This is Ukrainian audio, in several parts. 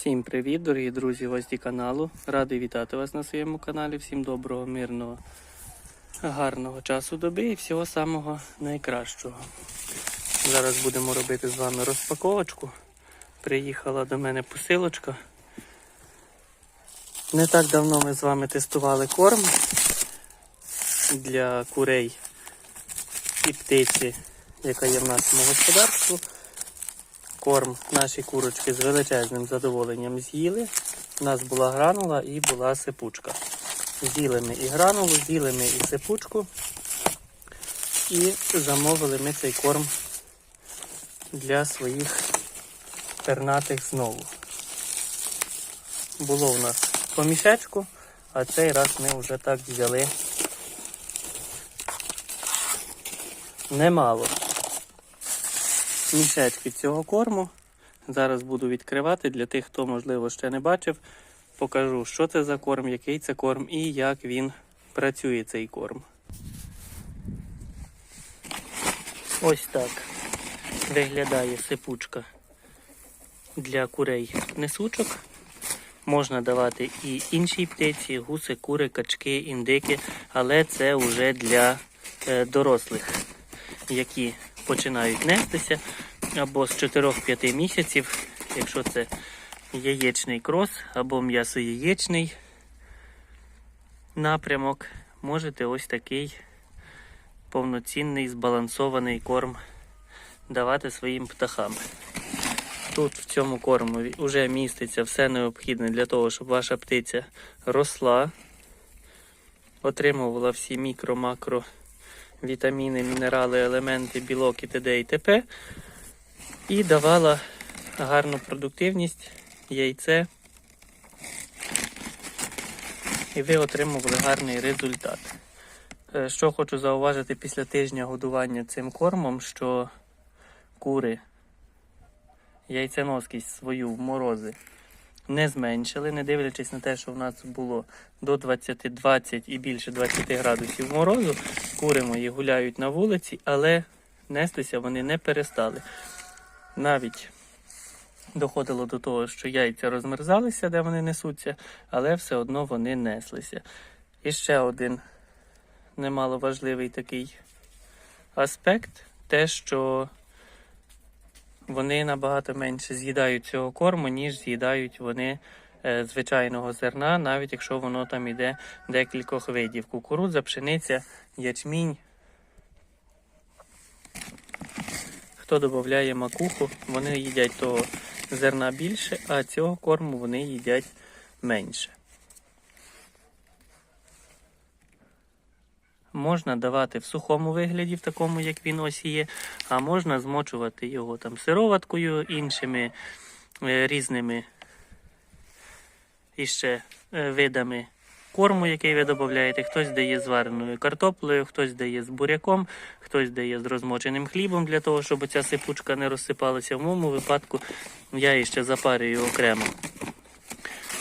Всім привіт, дорогі друзі, гості каналу. Радий вітати вас на своєму каналі. Всім доброго, мирного, гарного часу доби і всього самого найкращого. Зараз будемо робити з вами розпаковочку. Приїхала до мене посилочка. Не так давно ми з вами тестували корм для курей і птиці, яка є в нашому господарстві. Корм наші курочки з величезним задоволенням з'їли. У нас була гранула і була сипучка. З'їли ми і гранулу, з'їли ми і сипучку. І замовили ми цей корм для своїх пернатих знову. Було у нас по мішечку, а цей раз ми вже так взяли немало мішечки цього корму. Зараз буду відкривати для тих, хто, можливо, ще не бачив. Покажу, що це за корм, який це корм і як він працює цей корм. Ось так виглядає сипучка для курей несучок. Можна давати і іншій птиці, гуси, кури, качки, індики, але це вже для е, дорослих, які починають нестися або з 4-5 місяців, якщо це яєчний крос або м'ясо-яєчний напрямок, можете ось такий повноцінний збалансований корм давати своїм птахам. Тут в цьому кормові вже міститься все необхідне для того, щоб ваша птиця росла, отримувала всі мікро-макро вітаміни, мінерали, елементи, білок і т.д. і т.п. І давала гарну продуктивність, яйце. І ви отримували гарний результат. Е, Що хочу зауважити після тижня годування цим кормом, що кури яйценоскість свою в морози не зменшили, не дивлячись на те, що в нас було до 20-20 і більше 20 градусів морозу, кури мої гуляють на вулиці, але нестися вони не перестали. Навіть доходило до того, що яйця розмерзалися, де вони несуться, але все одно вони неслися. І ще один немаловажливий такий аспект те, що вони набагато менше з'їдають цього корму, ніж з'їдають вони е, звичайного зерна, навіть якщо воно там іде декількох видів. Кукурудза, пшениця, ячмінь. Хто додає макуху, вони їдять того зерна більше, а цього корму вони їдять менше. Можна давати в сухому вигляді, в такому, як він ось є, а можна змочувати його там сироваткою, іншими е, різними іще е, видами корму, який ви додаєте. Хтось дає з вареною картоплею, хтось дає з буряком, хтось дає з розмоченим хлібом для того, щоб ця сипучка не розсипалася. В моєму випадку я іще запарюю окремо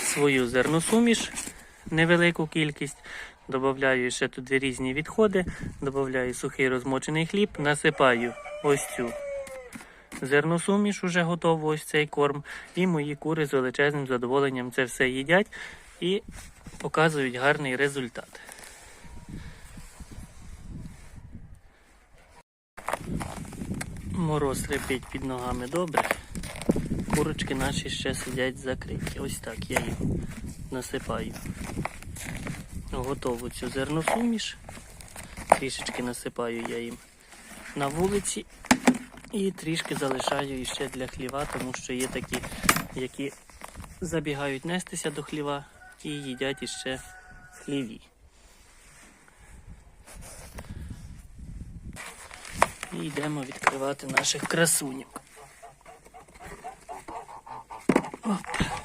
свою зерносуміш, невелику кількість. Добавляю ще туди різні відходи, додаю сухий розмочений хліб, насипаю ось цю зерносуміш, уже готову ось цей корм. І мої кури з величезним задоволенням це все їдять і показують гарний результат. Мороз репить під ногами добре. Курочки наші ще сидять закриті. Ось так я їх насипаю готову цю зерносуміш. Трішечки насипаю я їм на вулиці і трішки залишаю ще для хліва, тому що є такі, які забігають нестися до хліва і їдять іще в хліві. І йдемо відкривати наших красуньок. Оп.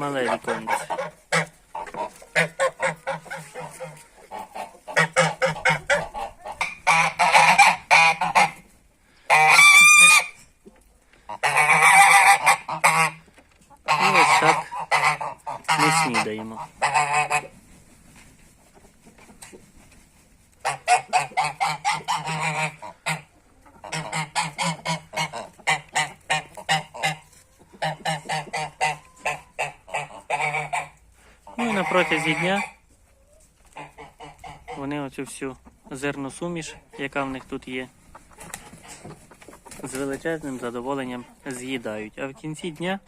Мале віконце. І ось так ми снідаємо. Ну і на протязі дня вони оцю всю зерносуміш, яка в них тут є, з величезним задоволенням з'їдають. А в кінці дня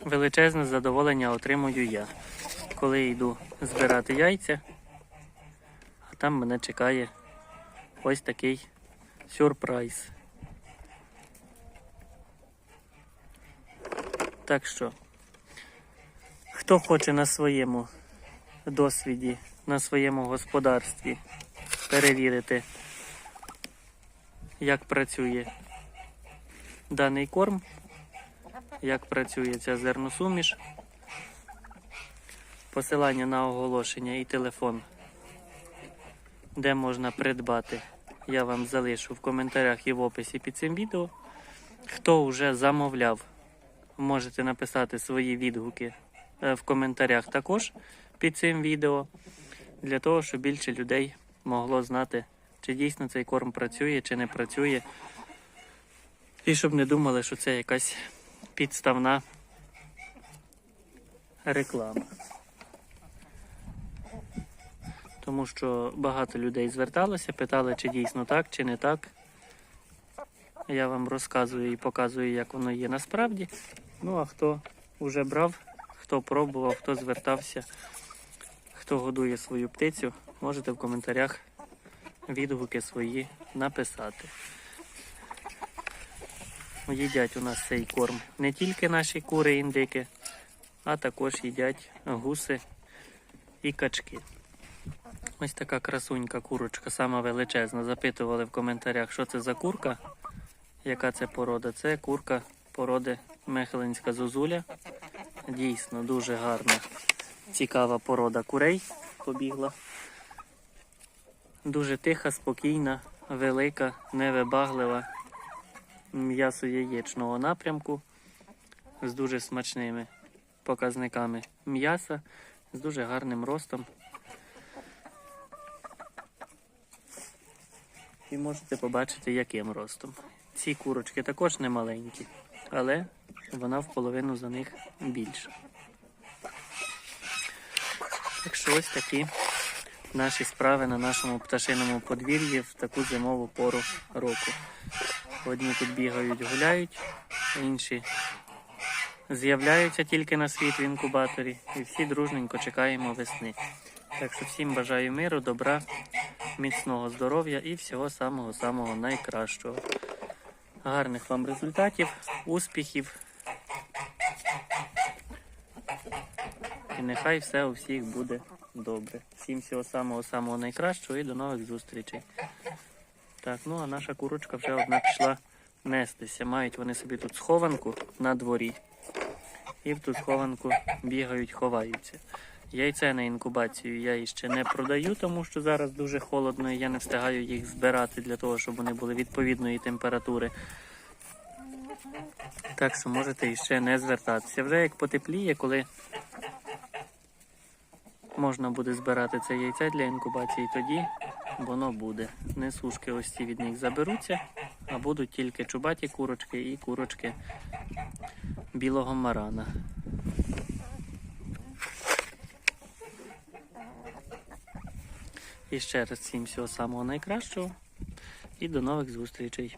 величезне задоволення отримую я, коли йду збирати яйця, а там мене чекає ось такий сюрприз. Так що, хто хоче на своєму досвіді, на своєму господарстві перевірити, як працює даний корм, як працює ця зерносуміш, посилання на оголошення і телефон, де можна придбати, я вам залишу в коментарях і в описі під цим відео. Хто вже замовляв, можете написати свої відгуки в коментарях також під цим відео, для того, щоб більше людей могло знати, чи дійсно цей корм працює, чи не працює. І щоб не думали, що це якась підставна реклама. Тому що багато людей зверталося, питали, чи дійсно так, чи не так. Я вам розказую і показую, як воно є насправді. Ну а хто вже брав, хто пробував, хто звертався, хто годує свою птицю, можете в коментарях відгуки свої написати. Їдять у нас цей корм не тільки наші кури індики, а також їдять гуси і качки. Ось така красунька курочка, сама величезна. Запитували в коментарях, що це за курка, яка це порода. Це курка породи Мехелинська зозуля. Дійсно дуже гарна, цікава порода курей побігла. Дуже тиха, спокійна, велика, невибаглива. М'ясо яєчного напрямку з дуже смачними показниками м'яса, з дуже гарним ростом. І можете побачити, яким ростом. Ці курочки також не маленькі, але вона в половину за них більша. Так що ось такі наші справи на нашому пташиному подвір'ї в таку зимову пору року. Одні тут бігають, гуляють, інші з'являються тільки на світ в інкубаторі, і всі дружненько чекаємо весни. Так що всім бажаю миру, добра, міцного здоров'я і всього самого-самого найкращого. Гарних вам результатів, успіхів. Нехай все у всіх буде добре. Всім всього самого-самого найкращого і до нових зустрічей. Так, ну а наша курочка вже одна пішла нестися. Мають вони собі тут схованку на дворі. І в ту схованку бігають, ховаються. Яйце на інкубацію я іще не продаю, тому що зараз дуже холодно і я не встигаю їх збирати для того, щоб вони були відповідної температури. Так що можете іще не звертатися. Вже як потепліє, коли можна буде збирати це яйце для інкубації, тоді воно буде. Несушки ось ці від них заберуться, а будуть тільки чубаті курочки і курочки білого марана. І ще раз всім всього самого найкращого і до нових зустрічей.